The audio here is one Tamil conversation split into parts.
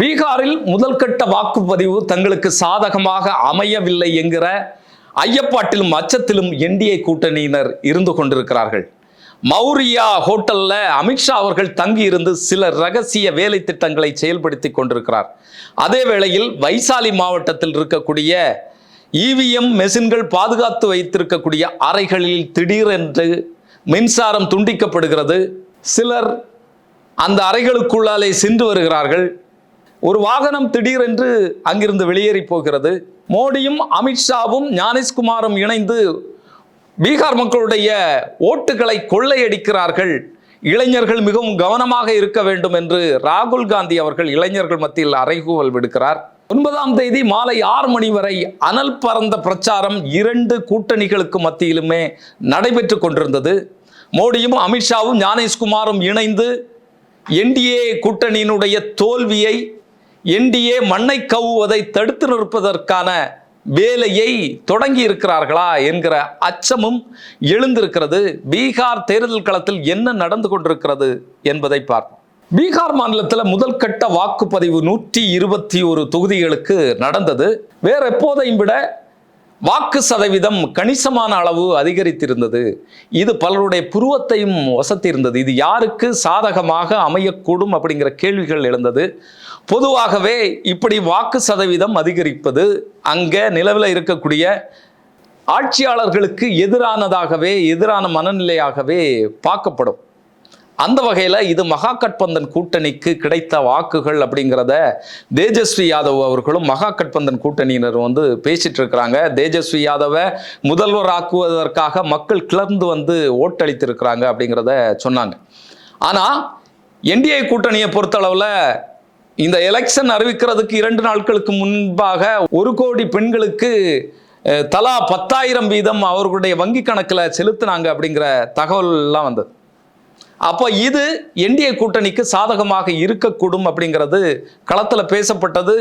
பீகாரில் முதல் கட்ட வாக்குப்பதிவு தங்களுக்கு சாதகமாக அமையவில்லை என்கிற ஐயப்பாட்டிலும் அச்சத்திலும் என்டிஏ கூட்டணியினர் இருந்து கொண்டிருக்கிறார்கள். மௌரியா ஹோட்டல்ல அமித்ஷா அவர்கள் தங்கியிருந்து சில ரகசிய வேலை திட்டங்களை செயல்படுத்தி கொண்டிருக்கிறார். அதே வேளையில் வைசாலி மாவட்டத்தில் இருக்கக்கூடிய இவிஎம் மெஷின்கள் பாதுகாத்து வைத்திருக்கக்கூடிய அறைகளில் திடீரென்று மின்சாரம் துண்டிக்கப்படுகிறது. சிலர் அந்த அறைகளுக்குள்ளாலே சென்று வருகிறார்கள். ஒரு வாகனம் திடீரென்று அங்கிருந்து வெளியேறி போகிறது. மோடியும் அமித்ஷாவும் ஞானேஷ்குமாரும் இணைந்து பீகார் மக்களுடைய ஓட்டுகளை கொள்ளையடிக்கிறார்கள். இளைஞர்கள் மிகவும் கவனமாக இருக்க வேண்டும் என்று ராகுல் காந்தி அவர்கள் இளைஞர்கள் மத்தியில் அறைகூவல் விடுக்கிறார். ஒன்பதாம் தேதி மாலை ஆறு மணி வரை அனல் பறந்த பிரச்சாரம் இரண்டு கூட்டணிகளுக்கு மத்தியிலுமே நடைபெற்று கொண்டிருந்தது. மோடியும் அமித்ஷாவும் ஞானேஷ்குமாரும் இணைந்து என்டிஏ கூட்டணியினுடைய தோல்வியை என்டிஏ மண்ணை கவுவதை தடுத்து நிற்பதற்கான வேலையை தொடங்கி இருக்கிறார்களா என்கிற அச்சமும் எழுந்திருக்கிறது. பீகார் தேர்தல் களத்தில் என்ன நடந்து கொண்டிருக்கிறது என்பதை பார்ப்போம். பீகார் மாநிலத்தில் முதல் கட்ட வாக்குப்பதிவு நூற்றி இருபத்தி ஒரு தொகுதிகளுக்கு நடந்தது. வேற எப்போதையும் விட வாக்கு சதவீதம் கணிசமான அளவு அதிகரித்திருந்தது. இது பலருடைய புருவத்தையும் வசத்திருந்தது இது யாருக்கு சாதகமாக அமையக்கூடும் அப்படிங்கிற கேள்விகள் எழுந்தது. பொதுவாகவே இப்படி வாக்கு சதவீதம் அதிகரிப்பது அங்கே நிலவில் இருக்கக்கூடிய ஆட்சியாளர்களுக்கு எதிரானதாகவே எதிரான மனநிலையாகவே பார்க்கப்படும். அந்த வகையில் இது மகாகட்பந்தன் கூட்டணிக்கு கிடைத்த வாக்குகள் அப்படிங்கிறத தேஜஸ்வி யாதவ் அவர்களும் மகாகட்பந்தன் கூட்டணியினர் வந்து பேசிட்டு இருக்கிறாங்க. தேஜஸ்வி யாதவை முதல்வர் ஆக்குவதற்காக மக்கள் கிளர்ந்து வந்து ஓட்டளித்திருக்கிறாங்க அப்படிங்கிறத சொன்னாங்க. ஆனால் என்டிஏ கூட்டணியை பொறுத்தளவில் இந்த எலெக்ஷன் அறிவிக்கிறதுக்கு இரண்டு நாட்களுக்கு முன்பாக ஒரு கோடி பெண்களுக்கு தலா பத்தாயிரம் வீதம் அவர்களுடைய வங்கி கணக்கில் செலுத்தினாங்க அப்படிங்கிற தகவல்லாம் வந்தது. அப்போ இது என்டிஏ கூட்டணிக்கு சாதகமாக இருக்கக்கூடும் அப்படிங்கிறது களத்தில் பேசப்பட்டது.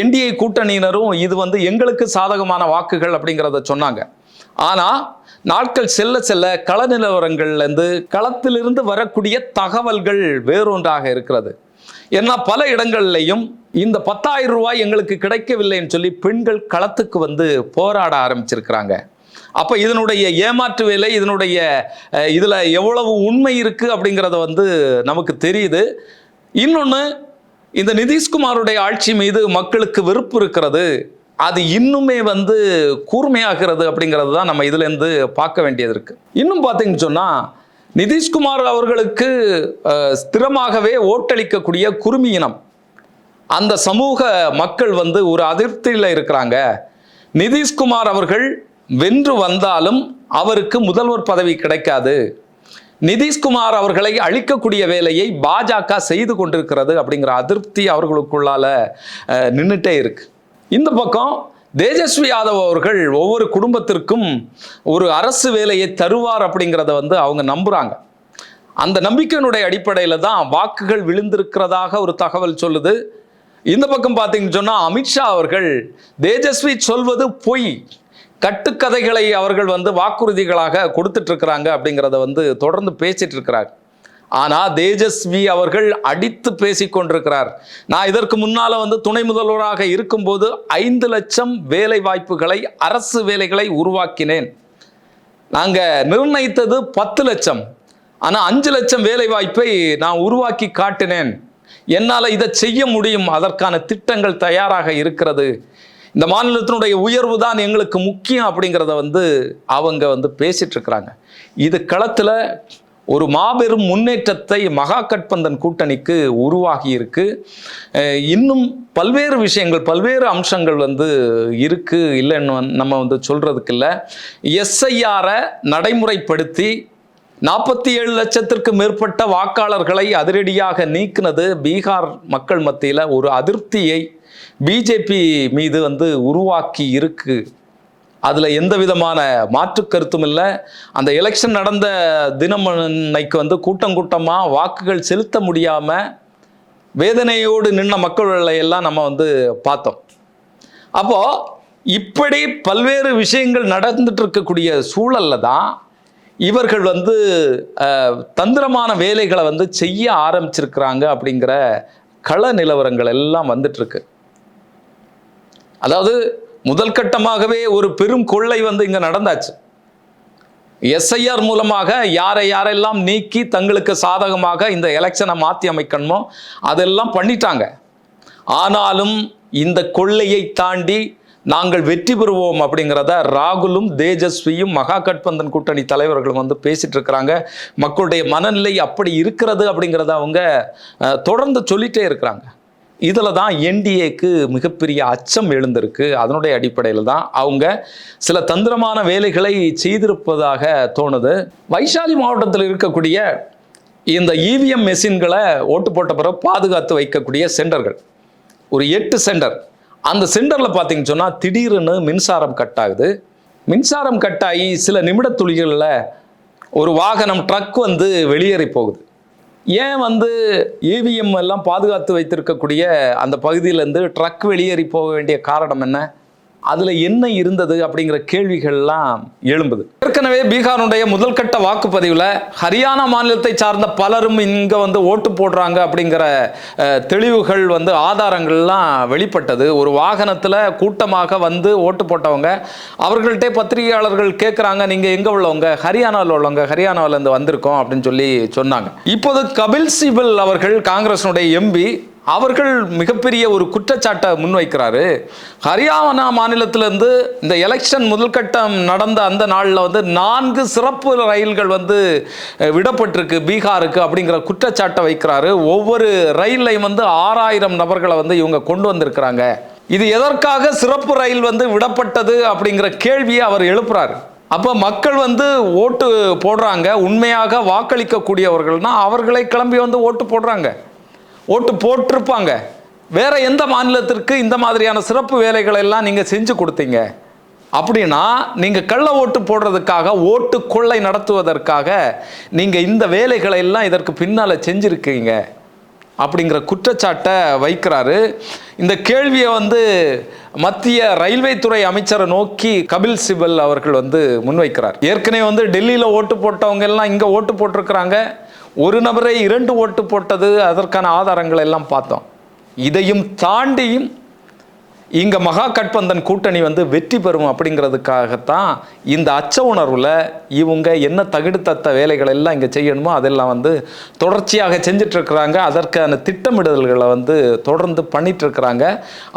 என்டிஏ கூட்டணியினரும் இது வந்து எங்களுக்கு சாதகமான வாக்குகள் அப்படிங்கிறத சொன்னாங்க. ஆனால் நாட்கள் செல்ல செல்ல கள நிலவரங்கள்லேருந்து களத்திலிருந்து வரக்கூடிய தகவல்கள் வேறொன்றாக இருக்கிறது. ஏன்னா பல இடங்கள்லையும் இந்த பத்தாயிரம் ரூபாய் எங்களுக்கு கிடைக்கவில்லைன்னு சொல்லி பெண்கள் களத்துக்கு வந்து போராட ஆரம்பிச்சிருக்கிறாங்க. அப்போ இதனுடைய ஏமாற்று வேலை இதனுடைய இதில் எவ்வளவு உண்மை இருக்குது அப்படிங்கிறத வந்து நமக்கு தெரியுது. இன்னொன்று இந்த நிதிஷ்குமாருடைய ஆட்சி மீது மக்களுக்கு வெறுப்பு இருக்கிறது. அது இன்னுமே வந்து கூர்மையாகிறது அப்படிங்கிறது தான் நம்ம இதுலேருந்து பார்க்க வேண்டியது இருக்குது இன்னும் பார்த்தீங்கன்னு சொன்னால் நிதிஷ்குமார் அவர்களுக்கு ஸ்திரமாகவே ஓட்டளிக்கக்கூடிய குருமி இனம். அந்த சமூக மக்கள் வந்து ஒரு அதிருப்தியில் இருக்கிறாங்க. நிதிஷ்குமார் அவர்கள் வென்று வந்தாலும் அவருக்கு முதல்வர் பதவி கிடைக்காது. நிதிஷ்குமார் அவர்களை அழிக்கக்கூடிய வேலையை பாஜக செய்து கொண்டிருக்கிறது அப்படிங்கிற அதிருப்தி அவர்களுக்குள்ளால நின்றுட்டே இருக்கு. இந்த பக்கம் தேஜஸ்வி யாதவ் அவர்கள் ஒவ்வொரு குடும்பத்திற்கும் ஒரு அரசு வேலையை தருவார் அப்படிங்கிறத வந்து அவங்க நம்புகிறாங்க அந்த நம்பிக்கையினுடைய அடிப்படையில் தான் வாக்குகள் விழுந்திருக்கிறதாக ஒரு தகவல் சொல்லுது. இந்த பக்கம் பார்த்தீங்கன்னு சொன்னால் அமித்ஷா அவர்கள் தேஜஸ்வி சொல்வது பொய். கட்டுக்கதைகளை அவர்கள் வந்து வாக்குறுதிகளாக கொடுத்துட்ருக்குறாங்க அப்படிங்கிறத வந்து தொடர்ந்து பேசிகிட்டு இருக்கிறாங்க ஆனால் தேஜஸ்வி அவர்கள் அடித்து பேசிக்கொண்டிருக்கிறார் நான் இதற்கு முன்னால் வந்து துணை முதல்வராக இருக்கும்போது ஐந்து லட்சம் வேலை வாய்ப்புகளை அரசு வேலைகளை உருவாக்கினேன். நாங்கள் நிர்ணயித்தது பத்து லட்சம். ஆனால் அஞ்சு லட்சம் வேலை வாய்ப்பை நான் உருவாக்கி காட்டினேன். என்னால் இதை செய்ய முடியும். அதற்கான திட்டங்கள் தயாராக இருக்கிறது. இந்த மாநிலத்தினுடைய உயர்வு தான் எங்களுக்கு முக்கியம் அப்படிங்கிறத வந்து அவங்க வந்து பேசிட்டு இருக்கிறாங்க. இது களத்தில் ஒரு மாபெரும் முன்னேற்றத்தை மகா கட்பந்தன் கூட்டணிக்கு உருவாகி இருக்கு. இன்னும் பல்வேறு விஷயங்கள் பல்வேறு அம்சங்கள் வந்து இருக்கு. இல்லைன்னு நம்ம வந்து சொல்றதுக்கு இல்லை. எஸ்ஐஆரை நடைமுறைப்படுத்தி நாற்பத்தி ஏழு லட்சத்திற்கு மேற்பட்ட வாக்காளர்களை அதிரடியாக நீக்கினது பீகார் மக்கள் மத்தியில் ஒரு அதிருப்தியை பிஜேபி மீது வந்து உருவாக்கி இருக்கு. அதில் எந்த விதமான மாற்று கருத்தும் இல்லை. அந்த எலெக்ஷன் நடந்த தினம் அன்னைக்கு வந்து கூட்டம் கூட்டமாக வாக்குகள் செலுத்த முடியாமல் வேதனையோடு நின்ன மக்களை எல்லாம் நம்ம வந்து பார்த்தோம். அப்போது இப்படி பல்வேறு விஷயங்கள் நடந்துட்டு இருக்கக்கூடிய சூழல்ல தான் இவர்கள் வந்து தந்திரமான வேலைகளை வந்து செய்ய ஆரம்பிச்சிருக்கிறாங்க அப்படிங்கிற கள நிலவரங்கள் எல்லாம் வந்துட்டுருக்கு அதாவது முதல் கட்டமாகவே ஒரு பெரும் கொள்ளை வந்து இங்கே நடந்தாச்சு. எஸ்ஐஆர் மூலமாக யாரை யாரெல்லாம் நீக்கி தங்களுக்கு சாதகமாக இந்த எலெக்ஷனை மாற்றி அமைக்கணுமோ அதெல்லாம் பண்ணிட்டாங்க. ஆனாலும் இந்த கொள்ளையை தாண்டி நாங்கள் வெற்றி பெறுவோம் அப்படிங்கிறத ராகுலும் தேஜஸ்வியும் மகா கட்பந்தன் கூட்டணி தலைவர்களும் வந்து பேசிட்டு இருக்கிறாங்க. மக்களுடைய மனநிலை அப்படி இருக்கிறது அப்படிங்கிறத அவங்க தொடர்ந்து சொல்லிட்டே இருக்கிறாங்க. இதில் தான் என்டிஏக்கு மிகப்பெரிய அச்சம் எழுந்திருக்கு. அதனுடைய அடிப்படையில் தான் அவங்க சில தந்திரமான வேலைகளை செய்திருப்பதாக தோணுது. வைஷாலி மாவட்டத்தில் இருக்கக்கூடிய இந்த இவிஎம் மெஷின்களை ஓட்டு போட்ட பிறகு பாதுகாத்து வைக்கக்கூடிய சென்டர்கள். ஒரு எட்டு சென்டர். அந்த சென்டரில் பார்த்தீங்கன்னு சொன்னால் திடீர்னு மின்சாரம் கட் ஆகுது. மின்சாரம் கட் ஆகி சில நிமிட துளிகளில் ஒரு வாகனம் ட்ரக் வந்து வெளியேறி போகுது. ஏன் வந்து ஏவிஎம் எல்லாம் பாதுகாத்து வைத்திருக்கக்கூடிய அந்த பகுதியிலேருந்து ட்ரக் வெளியேறி போக வேண்டிய காரணம் என்ன? அதில் என்ன இருந்தது அப்படிங்கிற கேள்விகள்லாம் எழும்புது. ஏற்கனவே பீகாருடைய முதல் கட்ட வாக்குப்பதிவில் ஹரியானா மாநிலத்தை சார்ந்த பலரும் இங்கே வந்து ஓட்டு போடுறாங்க அப்படிங்கிற தெளிவுகள் வந்து ஆதாரங்கள்லாம் வெளிப்பட்டது. ஒரு வாகனத்தில் கூட்டமாக வந்து ஓட்டு போட்டவங்க அவர்கள்ட்டே பத்திரிகையாளர்கள் கேட்குறாங்க நீங்கள் எங்கே உள்ளவங்க ஹரியானாவில் உள்ளவங்க ஹரியானாவிலேருந்து வந்திருக்கோம் அப்படின்னு சொல்லி சொன்னாங்க. இப்போது கபில் சிபல் அவர்கள் காங்கிரஸினுடைய எம்பி அவர்கள் மிகப்பெரிய ஒரு குற்றச்சாட்டை முன்வைக்கிறாரு. ஹரியானா மாநிலத்திலேருந்து இந்த எலெக்ஷன் முதல்கட்டம் நடந்த அந்த நாளில் வந்து நான்கு சிறப்பு ரயில்கள் வந்து விடப்பட்டிருக்கு பீகாருக்கு அப்படிங்கிற குற்றச்சாட்டை வைக்கிறாரு. ஒவ்வொரு ரயில்லையும் வந்து ஆறாயிரம் நபர்களை வந்து இவங்க கொண்டு வந்திருக்கிறாங்க. இது எதற்காக சிறப்பு ரயில் வந்து விடப்பட்டது அப்படிங்கிற கேள்வியை அவர் எழுப்புறாரு. அப்போ மக்கள் வந்து ஓட்டு போடுறாங்க. உண்மையாக வாக்களிக்கக்கூடியவர்கள்னா அவர்களை கிளம்பி வந்து ஓட்டு போடுறாங்க. ஓட்டு போட்டிருப்பாங்க. வேற எந்த மாநிலத்திற்கு இந்த மாதிரியான சிறப்பு வேலைகளை எல்லாம் நீங்கள் செஞ்சு கொடுத்தீங்க? அப்படின்னா நீங்கள் கள்ள ஓட்டு போடுறதுக்காக ஓட்டு கொள்ளை நடத்துவதற்காக நீங்கள் இந்த வேலைகளை எல்லாம் இதற்கு பின்னால் செஞ்சுருக்கீங்க. அப்படிங்கிற குற்றச்சாட்டை வைக்கிறாரு. இந்த கேள்வியை வந்து மத்திய ரயில்வே துறை அமைச்சரை நோக்கி கபில் சிபல் அவர்கள் வந்து முன்வைக்கிறார். ஏற்கனவே வந்து டெல்லியில் ஓட்டு போட்டவங்க எல்லாம் இங்கே ஓட்டு போட்டிருக்கிறாங்க. ஒரு நபரை இரண்டு ஓட்டு போட்டது அதற்கான ஆதாரங்களை எல்லாம் பார்த்தோம். இதையும் தாண்டியும் இங்கே மகா கட்பந்தன் கூட்டணி வந்து வெற்றி பெறும் அப்படிங்கிறதுக்காகத்தான் இந்த அச்ச உணர்வில் இவங்க என்ன தகுடுத்தத்த வேலைகள் எல்லாம் இங்கே செய்யணுமோ அதெல்லாம் வந்து தொடர்ச்சியாக செஞ்சிட்ருக்கிறாங்க. அதற்கான திட்டமிடுதல்களை வந்து தொடர்ந்து பண்ணிட்டுருக்கிறாங்க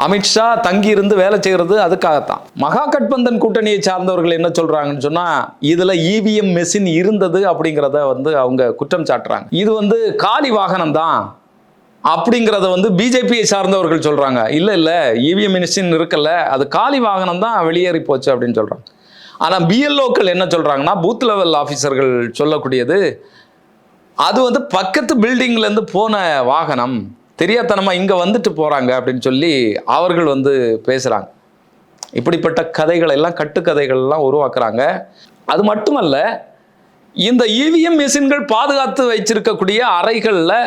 அமித்ஷா தங்கியிருந்து வேலை செய்கிறது அதுக்காகத்தான். மகா கட்பந்தன் கூட்டணியை சார்ந்தவர்கள் என்ன சொல்கிறாங்கன்னு சொன்னால் இதில் இவிஎம் மெஷின் இருந்தது அப்படிங்கிறத வந்து அவங்க குற்றம் சாட்டுறாங்க. இது வந்து காலி வாகனம் தான் அப்படிங்கிறத வந்து பிஜேபியை சார்ந்தவர்கள் சொல்கிறாங்க இல்லை இல்லை இவிஎம் மினிஸ்டின் இருக்கல அது காலி வாகனம் தான் வெளியேறி போச்சு அப்படின்னு சொல்கிறாங்க ஆனால் பிஎல்ஓக்கள் என்ன சொல்கிறாங்கன்னா பூத் லெவல் ஆஃபீஸர்கள் சொல்லக்கூடியது அது வந்து பக்கத்து பில்டிங்லேருந்து போன வாகனம். தெரியாதனமாக இங்கே வந்துட்டு போகிறாங்க அப்படின்னு சொல்லி அவர்கள் வந்து பேசுகிறாங்க இப்படிப்பட்ட கதைகள் எல்லாம் கட்டுக்கதைகள்லாம் உருவாக்குறாங்க. அது மட்டுமல்ல இந்த இவிஎம் மிஷின்கள் பாதுகாத்து வச்சிருக்கக்கூடிய அறைகளில்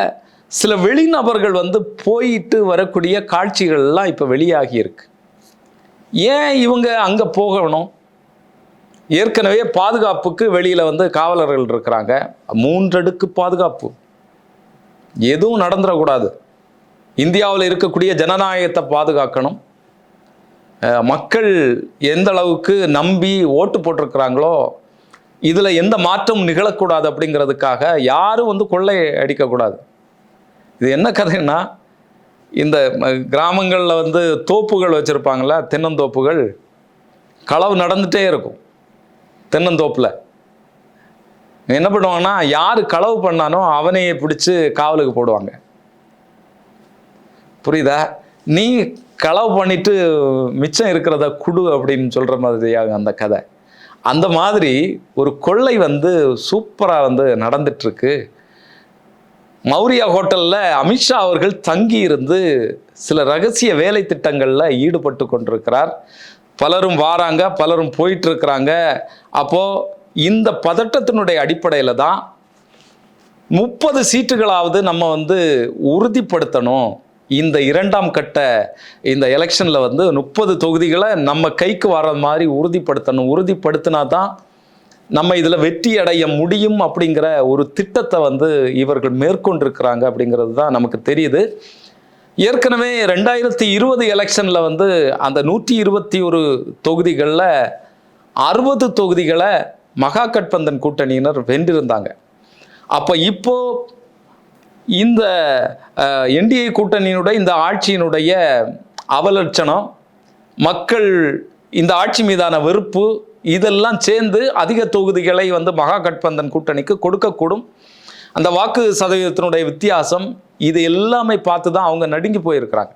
சில வெளிநபர்கள் வந்து போயிட்டு வரக்கூடிய காட்சிகள்லாம் இப்போ வெளியாகி இருக்கு. ஏன் இவங்க அங்கே போகணும்? ஏற்கனவே பாதுகாப்புக்கு வெளியில் வந்து காவலர்கள் இருக்கிறாங்க. மூன்றடுக்கு பாதுகாப்பு. எதுவும் நடந்துடக்கூடாது. இந்தியாவில் இருக்கக்கூடிய ஜனநாயகத்தை பாதுகாக்கணும். மக்கள் எந்த அளவுக்கு நம்பி ஓட்டு போட்டிருக்கிறாங்களோ இதில் எந்த மாற்றமும் நிகழக்கூடாது அப்படிங்கிறதுக்காக யாரும் வந்து கொள்ளை அடிக்கக்கூடாது. இது என்ன கதைன்னா இந்த கிராமங்களில் வந்து தோப்புகள் வச்சுருப்பாங்களா தென்னந்தோப்புகள் களவு நடந்துகிட்டே இருக்கும் தென்னந்தோப்பில். என்ன பண்ணுவாங்கன்னா யார் களவு பண்ணானோ அவனையே பிடிச்சி காவலுக்கு போடுவாங்க. புரியுதா? நீ களவு பண்ணிட்டு மிச்சம் இருக்கிறத குடு அப்படின்னு சொல்கிற மாதிரியாக அந்த கதை. அந்த மாதிரி ஒரு கொள்ளை வந்து சூப்பராக வந்து நடந்துட்டுருக்கு மௌரியா ஹோட்டலில் அமித்ஷா அவர்கள் தங்கி இருந்து சில ரகசிய வேலை திட்டங்களில் ஈடுபட்டு கொண்டிருக்கிறார். பலரும் வாராங்க பலரும் போயிட்டுருக்கிறாங்க. அப்போது இந்த பதட்டத்தினுடைய அடிப்படையில் தான் முப்பது சீட்டுகளாவது நம்ம வந்து உறுதிப்படுத்தணும். இந்த இரண்டாம் கட்ட இந்த எலெக்ஷனில் வந்து முப்பது தொகுதிகளை நம்ம கைக்கு வர மாதிரி உறுதிப்படுத்தணும். உறுதிப்படுத்தினா தான் நம்ம இதில் வெற்றி அடைய முடியும் அப்படிங்கிற ஒரு திட்டத்தை வந்து இவர்கள் மேற்கொண்டிருக்கிறாங்க அப்படிங்கிறது தான் நமக்கு தெரியுது. ஏற்கனவே ரெண்டாயிரத்தி இருபது எலெக்ஷனில் வந்து அந்த நூற்றி இருபத்தி ஒரு தொகுதிகளில் அறுபது தொகுதிகளை மகா கட்பந்தன் கூட்டணியினர் வென்றிருந்தாங்க. அப்போ இப்போ இந்த என்டிஏ கூட்டணியினுடைய இந்த ஆட்சியினுடைய அவலட்சணம் மக்கள் இந்த ஆட்சி மீதான வெறுப்பு இதெல்லாம் சேர்ந்து அதிக தொகுதிகளை வந்து மகா கட்பந்தன் கூட்டணிக்கு கொடுக்கக்கூடும். அந்த வாக்கு சதவீதத்தினுடைய வித்தியாசம் இது எல்லாமே பார்த்து தான் அவங்க நடுங்கி போயிருக்கிறாங்க.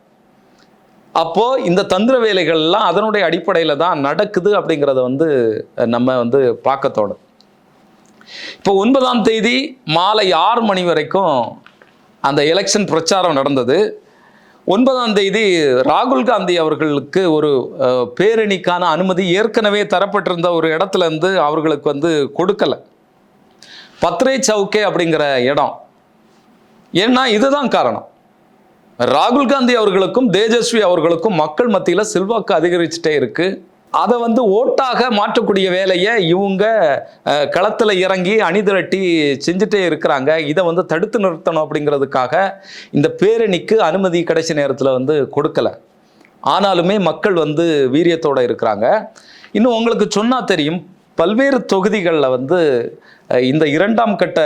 அப்போது இந்த தந்திர வேலைகள்லாம் அதனுடைய அடிப்படையில் தான் நடக்குது அப்படிங்கிறத வந்து நம்ம வந்து பார்க்க தோணும். இப்போ ஒன்பதாம் தேதி மாலை ஆறு மணி வரைக்கும் அந்த எலெக்ஷன் பிரச்சாரம் நடந்தது. ஒன்பதாம் தேதி ராகுல் காந்தி அவர்களுக்கு ஒரு பேரணிக்கான அனுமதி ஏற்கனவே தரப்பட்டிருந்த ஒரு இடத்துல இருந்து அவர்களுக்கு வந்து கொடுக்கல. பத்ரே சவுக்கே அப்படிங்கிற இடம். ஏன்னா இதுதான் காரணம். ராகுல் காந்தி அவர்களுக்கும் தேஜஸ்வி அவர்களுக்கும் மக்கள் மத்தியில் செல்வாக்கு அதிகரிச்சுட்டே இருக்குது அதை வந்து ஓட்டாக மாற்றக்கூடிய வேலையை இவங்க களத்தில் இறங்கி அணிதிரட்டி செஞ்சுட்டே இருக்கிறாங்க. இதை வந்து தடுத்து நிறுத்தணும் அப்படிங்கிறதுக்காக இந்த பேரணிக்கு அனுமதி கடைசி நேரத்தில் வந்து கொடுக்கல. ஆனாலுமே மக்கள் வந்து வீரியத்தோடு இருக்கிறாங்க. இன்னும் உங்களுக்கு சொன்னால் தெரியும் பல்வேறு தொகுதிகளில் வந்து இந்த இரண்டாம் கட்ட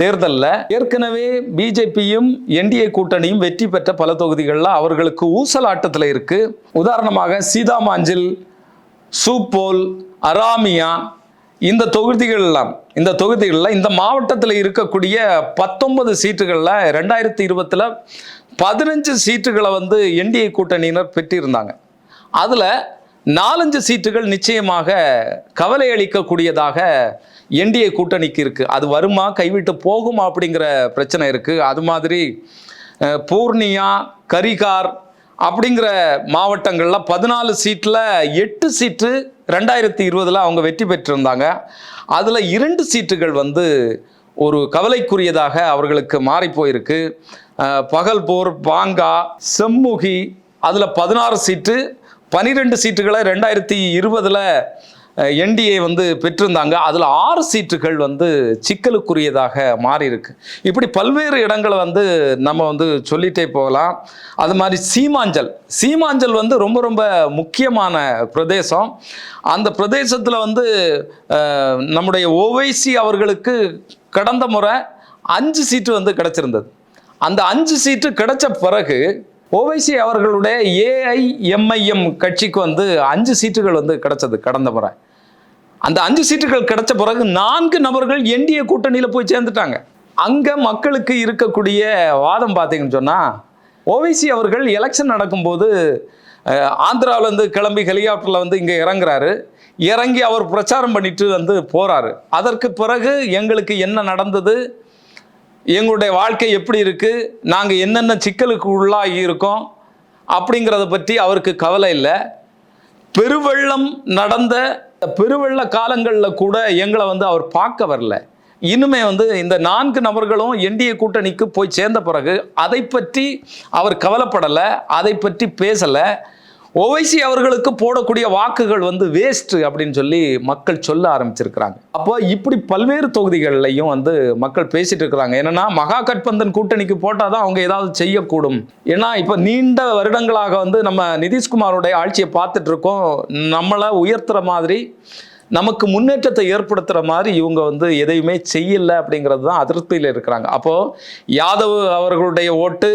தேர்தலில் ஏற்கனவே பிஜேபியும் என்டிஏ கூட்டணியும் வெற்றி பெற்ற பல தொகுதிகளில் அவர்களுக்கு ஊசலாட்டத்தில் இருக்குது உதாரணமாக சீதாமாஞ்சில் சூப்போல் அராமியா இந்த தொகுதிகளெல்லாம் இந்த தொகுதிகளில் இந்த மாவட்டத்தில் இருக்கக்கூடிய பத்தொன்பது சீட்டுகளில் ரெண்டாயிரத்தி இருபத்தில் பதினஞ்சு சீட்டுகளை வந்து என்டிஏ கூட்டணியினர் பெற்றிருந்தாங்க. அதில் நாலஞ்சு சீட்டுகள் நிச்சயமாக கவலை அளிக்கக்கூடியதாக என்டிஏ கூட்டணிக்கு இருக்குது அது வருமா கைவிட்டு போகுமா அப்படிங்கிற பிரச்சனை இருக்குது அது மாதிரி பூர்ணியா கரிகார் அப்படிங்கிற மாவட்டங்களில் பதினாலு சீட்டில் எட்டு சீட்டு ரெண்டாயிரத்தி இருபதில் அவங்க வெற்றி பெற்றிருந்தாங்க. அதில் இரண்டு சீட்டுகள் வந்து ஒரு கவலைக்குரியதாக அவர்களுக்கு மாறி போயிருக்கு. பகல்பூர் பாங்கா செம்முகி அதில் பதினாறு சீட்டு பனிரெண்டு சீட்டுகளை ரெண்டாயிரத்தி இருபதில் என்டிஏ வந்து பெற்றிருந்தாங்க. அதில் ஆறு சீட்டுகள் வந்து சிக்கலுக்குரியதாக மாறியிருக்கு. இப்படி பல்வேறு இடங்களை வந்து நம்ம வந்து சொல்லிட்டே போகலாம். அது மாதிரி சீமாஞ்சல். சீமாஞ்சல் வந்து ரொம்ப ரொம்ப முக்கியமான பிரதேசம். அந்த பிரதேசத்தில் வந்து நம்முடைய ஓவைசி அவர்களுக்கு கடந்த முறை அஞ்சு சீட்டு வந்து கிடச்சிருந்தது. அந்த அஞ்சு சீட்டு கிடைச்ச பிறகு ஓவைசி அவர்களுடைய ஏஐஎம்ஐஎம் கட்சிக்கு வந்து அஞ்சு சீட்டுகள் வந்து கிடைச்சது கடந்த முறை. அந்த அஞ்சு சீட்டுகள் கிடைச்ச பிறகு நான்கு நபர்கள் என்டிஏ கூட்டணியில் போய் சேர்ந்துட்டாங்க. அங்கே மக்களுக்கு இருக்கக்கூடிய வாதம் பார்த்தீங்கன்னு சொன்னால் ஓவைசி அவர்கள் எலெக்ஷன் நடக்கும்போது ஆந்திராவிலேருந்து கிளம்பி ஹெலிகாப்டரில் வந்து இங்கே இறங்குறாரு. இறங்கி அவர் பிரச்சாரம் பண்ணிட்டு வந்து போகிறாரு அதற்கு பிறகு எங்களுக்கு என்ன நடந்தது? எங்களுடைய வாழ்க்கை எப்படி இருக்குது நாங்கள் என்னென்ன சிக்கலுக்கு உள்ளாகி இருக்கோம்? அப்படிங்கிறத பற்றி அவருக்கு கவலை இல்லை. பெருவெள்ளம் நடந்த பெருவெள்ள காலங்களில் கூட எங்களை வந்து அவர் பார்க்க வரல. இன்னுமே வந்து இந்த நான்கு நபர்களும் என்டிஏ கூட்டணிக்கு போய் சேர்ந்த பிறகு அதை பற்றி அவர் கவலைப்படலை அதை பற்றி பேசலை. ஓவைசி அவர்களுக்கு போடக்கூடிய வாக்குகள் வந்து வேஸ்ட் அப்படின்னு சொல்லி மக்கள் சொல்ல ஆரம்பிச்சிருக்கிறாங்க. அப்போ இப்படி பல்வேறு தொகுதிகள்லையும் வந்து மக்கள் பேசிட்டு இருக்கிறாங்க. என்னன்னா மகா கட்பந்தன் கூட்டணிக்கு போட்டால் தான் அவங்க ஏதாவது செய்யக்கூடும். ஏன்னா இப்போ நீண்ட வருடங்களாக வந்து நம்ம நிதிஷ்குமாரோடைய ஆட்சியை பார்த்துட்டு இருக்கோம் நம்மளை உயர்த்துற மாதிரி நமக்கு முன்னேற்றத்தை ஏற்படுத்துகிற மாதிரி இவங்க வந்து எதையுமே செய்யல அப்படிங்கிறது தான் அதிருப்தியில் இருக்கிறாங்க. அப்போது யாதவ் அவர்களுடைய ஓட்டு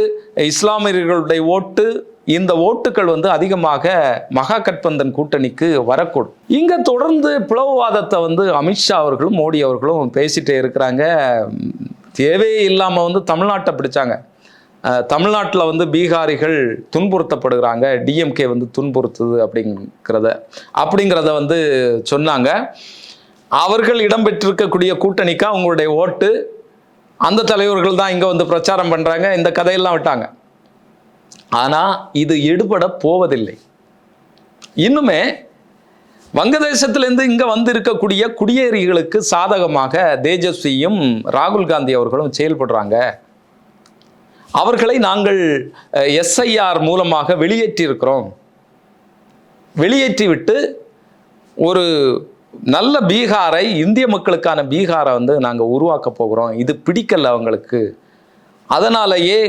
இஸ்லாமியர்களுடைய ஓட்டு இந்த ஓட்டுகள் வந்து அதிகமாக மகா கட்பந்தன் கூட்டணிக்கு வரக்கூடும். இங்கே தொடர்ந்து பிளவுவாதத்தை வந்து அமித்ஷா அவர்களும் மோடி அவர்களும் பேசிட்டே இருக்கிறாங்க. தேவையே இல்லாமல் வந்து தமிழ்நாட்டை பிடிச்சாங்க. தமிழ்நாட்டில் வந்து பீகாரிகள் துன்புறுத்தப்படுகிறாங்க. டிஎம்கே வந்து துன்புறுத்துது அப்படிங்கிறத அப்படிங்கிறத வந்து சொன்னாங்க. அவர்கள் இடம்பெற்றிருக்கக்கூடிய கூட்டணிக்கு அவங்களுடைய ஓட்டு? அந்த தலைவர்கள் தான் இங்கே வந்து பிரச்சாரம் பண்ணுறாங்க இந்த கதையெல்லாம் விட்டாங்க. ஆனால் இது எடுபட போவதில்லை. இன்னுமே வங்கதேசத்திலிருந்து இங்கே வந்திருக்கக்கூடிய குடியேறிகளுக்கு சாதகமாக தேஜஸ்வியும் ராகுல் காந்தி அவர்களும் செயல்படுறாங்க. அவர்களை நாங்கள் எஸ்ஐஆர் மூலமாக வெளியேற்றியிருக்கிறோம். வெளியேற்றிவிட்டு ஒரு நல்ல பீகாரை இந்திய மக்களுக்கான பீகாரை வந்து நாங்கள் உருவாக்க போகிறோம். இது பிடிக்கல அவங்களுக்கு. அதனாலேயே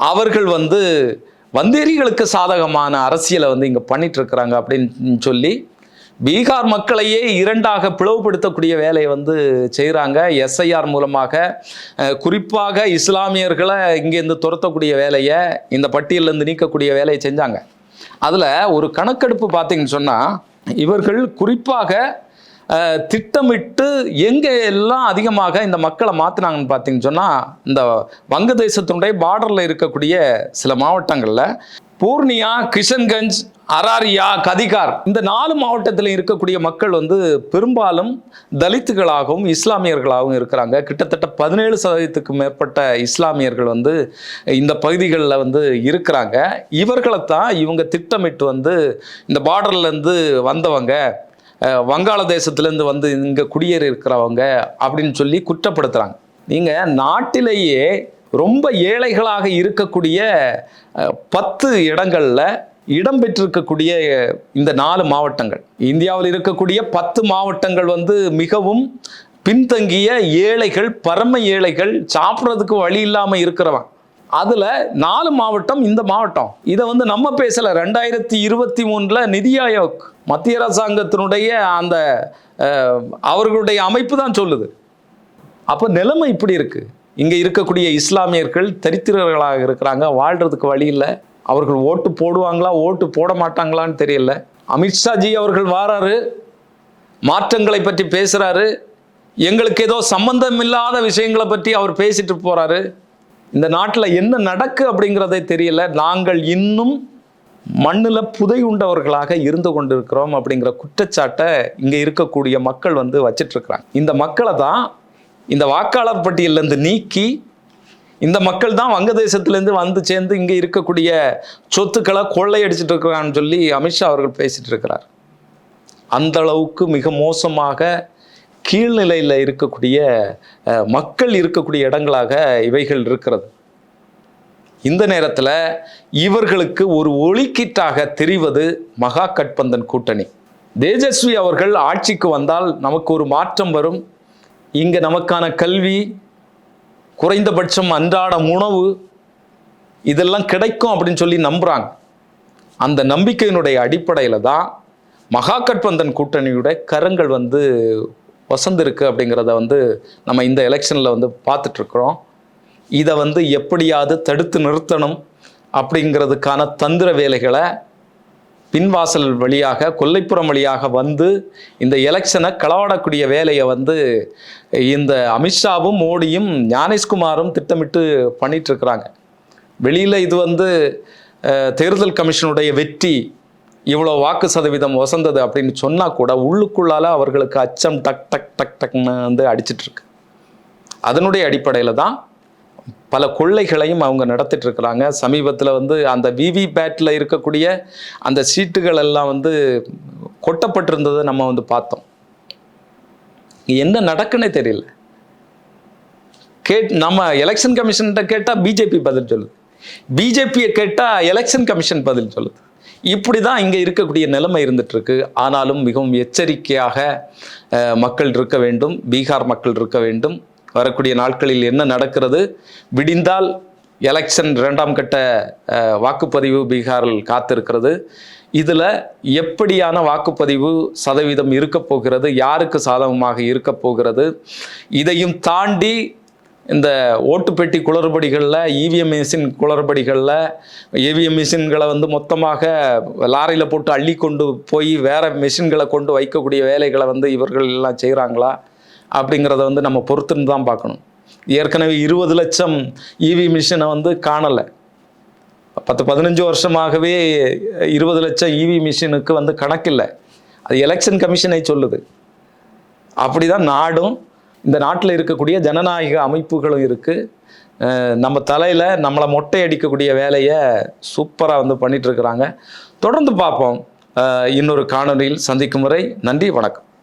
அவர்கள் வந்து வந்தேரிகளுக்கு சாதகமான அரசியலை வந்து இங்கே பண்ணிட்டு இருக்கிறாங்க அப்படின்னு சொல்லி பீகார் மக்களையே இரண்டாக பிளவுபடுத்தக்கூடிய வேலையை வந்து செய்கிறாங்க எஸ்ஐஆர் மூலமாக குறிப்பாக இஸ்லாமியர்களை இங்கேருந்து துரத்தக்கூடிய வேலையை இந்த பட்டியலேருந்து நீக்கக்கூடிய வேலையை செஞ்சாங்க. அதில் ஒரு கணக்கெடுப்பு பார்த்தீங்கன்னு சொன்னால் இவர்கள் குறிப்பாக திட்டமிட்டு எங்கே எல்லாம் அதிகமாக இந்த மக்களை மாற்றினாங்கன்னு பார்த்தீங்கன்னு சொன்னால் இந்த வங்கதேசத்தினுடைய பார்டரில் இருக்கக்கூடிய சில மாவட்டங்களில் பூர்ணியா கிஷன்கஞ்ச் அராரியா கதிகார் இந்த நாலு மாவட்டத்தில் இருக்கக்கூடிய மக்கள் வந்து பெரும்பாலும் தலித்துகளாகவும் இஸ்லாமியர்களாகவும் இருக்கிறாங்க. கிட்டத்தட்ட பதினேழு சதவீதத்துக்கு மேற்பட்ட இஸ்லாமியர்கள் வந்து இந்த பகுதிகளில் வந்து இருக்கிறாங்க. இவர்களைத்தான் இவங்க திட்டமிட்டு வந்து இந்த பார்டர்லேருந்து வந்தவங்க. வங்காளதேசத்துலேருந்து வந்து இங்கே குடியேறி இருக்கிறவங்க அப்படின்னு சொல்லி குற்றப்படுத்துகிறாங்க நீங்கள் நாட்டிலேயே ரொம்ப ஏழைகளாக இருக்கக்கூடிய பத்து இடங்களில் இடம் பெற்றிருக்கக்கூடிய இந்த நாலு மாவட்டங்கள். இந்தியாவில் இருக்கக்கூடிய பத்து மாவட்டங்கள் வந்து மிகவும் பின்தங்கிய ஏழைகள் பரம ஏழைகள் சாப்பிட்றதுக்கு வழி இல்லாமல் இருக்கிறவன். அதில் நாலு மாவட்டம் இந்த மாவட்டம். இதை வந்து நம்ம பேசலை. ரெண்டாயிரத்தி இருபத்தி மூணில் நிதி ஆயோக் மத்திய அரசாங்கத்தினுடைய அந்த அவர்களுடைய அமைப்பு தான் சொல்லுது. அப்போ நிலைமை இப்படி இருக்குது இங்கே இருக்கக்கூடிய இஸ்லாமியர்கள் தரித்திரர்களாக இருக்கிறாங்க. வாழ்கிறதுக்கு வழி இல்லை. அவர்கள் ஓட்டு போடுவாங்களா ஓட்டு போட மாட்டாங்களான்னு தெரியல. அமித்ஷாஜி அவர்கள் வாராரு. மாற்றங்களை பற்றி பேசுகிறாரு எங்களுக்கு ஏதோ சம்பந்தம் இல்லாத விஷயங்களை பற்றி அவர் பேசிட்டு போகிறாரு இந்த நாட்டில் என்ன நடக்கு அப்படிங்கிறதே தெரியல. நாங்கள் இன்னும் மண்ணில் புதை உண்டவர்களாக இருந்து கொண்டிருக்கிறோம் அப்படிங்கிற குற்றச்சாட்டை இங்கே இருக்கக்கூடிய மக்கள் வந்து வச்சிட்ருக்கிறாங்க. இந்த மக்களை தான் இந்த வாக்காளர் பட்டியலேருந்து நீக்கி இந்த மக்கள் தான் வங்கதேசத்துலேருந்து வந்து சேர்ந்து இங்கே இருக்கக்கூடிய சொத்துக்களை கொள்ளையடிச்சிட்டு இருக்கிறான்னு சொல்லி அமித்ஷா அவர்கள் பேசிட்டு இருக்கிறார் அந்த அளவுக்கு மிக மோசமாக கீழ்நிலையில் இருக்கக்கூடிய மக்கள் இருக்கக்கூடிய இடங்களாக இவைகள் இருக்கிறது. இந்த நேரத்தில் இவர்களுக்கு ஒரு ஒளிக்கீட்டாக தெரிவது மகா கட்பந்தன் கூட்டணி. தேஜஸ்வி அவர்கள் ஆட்சிக்கு வந்தால் நமக்கு ஒரு மாற்றம் வரும். இங்கே நமக்கான கல்வி குறைந்தபட்சம் அன்றாடம் உணவு இதெல்லாம் கிடைக்கும் அப்படின்னு சொல்லி நம்புகிறாங்க அந்த நம்பிக்கையினுடைய அடிப்படையில் தான் மகாகட்பந்தன் கூட்டணியுடைய கரங்கள் வந்து வசந்திருக்கு அப்படிங்கிறத வந்து நம்ம இந்த எலெக்ஷனில் வந்து பார்த்துட்ருக்குறோம். இதை வந்து எப்படியாவது தடுத்து நிறுத்தணும் அப்படிங்கிறதுக்கான தந்திர வேலைகளை பின்வாசல் வழியாக கொல்லைப்புறம் வழியாக வந்து இந்த எலெக்ஷனை களவாடக்கூடிய வேலையை வந்து இந்த அமித்ஷாவும் மோடியும் ஞானேஷ்குமாரும் திட்டமிட்டு பண்ணிகிட்ருக்குறாங்க வெளியில் இது வந்து தேர்தல் கமிஷனுடைய வெற்றி இவ்வளோ வாக்கு சதவீதம் வசந்தது அப்படின்னு சொன்னால் கூட உள்ளுக்குள்ளால் அவர்களுக்கு அச்சம் டக் டக் டக் டக்னு வந்து அடிச்சிட்ருக்கு. அதனுடைய அடிப்படையில் தான் பல கொள்ளைகளையும் அவங்க நடத்திட்டு இருக்கிறாங்க சமீபத்தில் வந்து அந்த விவி பேட்டில் இருக்கக்கூடிய அந்த சீட்டுகள் எல்லாம் வந்து கொட்டப்பட்டிருந்ததை நம்ம வந்து பார்த்தோம். என்ன நடக்குன்னே தெரியல. கேட் நம்ம எலெக்ஷன் கமிஷன்கிட்ட கேட்டால் பிஜேபி பதில் சொல்லுது. பிஜேபியை கேட்டால் எலெக்ஷன் கமிஷன் பதில் சொல்லுது. இப்படி தான் இங்கே இருக்கக்கூடிய நிலைமை இருந்துட்டு இருக்கு ஆனாலும் மிகவும் எச்சரிக்கையாக மக்கள் இருக்க வேண்டும் பீகார் மக்கள் இருக்க வேண்டும். வரக்கூடிய நாட்களில் என்ன நடக்கிறது? விடிந்தால் எலெக்ஷன் இரண்டாம் கட்ட வாக்குப்பதிவு பீகாரில் காத்திருக்கிறது. இதில் எப்படியான வாக்குப்பதிவு சதவீதம் இருக்க போகிறது? யாருக்கு சாதகமாக இருக்க போகிறது? இதையும் தாண்டி இந்த ஓட்டுப்பெட்டி குளறுபடிகளில் இவிஎம் மிஷின் குளறுபடிகளில் இவிஎம் மிஷின்களை வந்து மொத்தமாக லாரியில் போட்டு அள்ளி கொண்டு போய் வேறு மிஷின்களை கொண்டு வைக்கக்கூடிய வேலைகளை வந்து இவர்கள் எல்லாம் செய்கிறாங்களா அப்படிங்கிறத வந்து நம்ம பொறுத்துன்னு தான் பார்க்கணும். ஏற்கனவே இருபது லட்சம் இவி மிஷினை வந்து காணலை. பத்து பதினஞ்சு வருஷமாகவே இருபது லட்சம் இவி மிஷினுக்கு வந்து கணக்கில்லை. அது எலெக்ஷன் கமிஷனை சொல்லுது. அப்படிதான் நாடும் இந்த நாட்டில் இருக்கக்கூடிய ஜனநாயக அமைப்புகளும் இருக்குது நம்ம தலையில் நம்மளை மொட்டை அடிக்கக்கூடிய வேலையை சூப்பராக வந்து பண்ணிகிட்ருக்குறாங்க இருக்கிறாங்க. தொடர்ந்து பார்ப்போம். இன்னொரு காணொலியில் சந்திக்கும் வரை நன்றி வணக்கம்.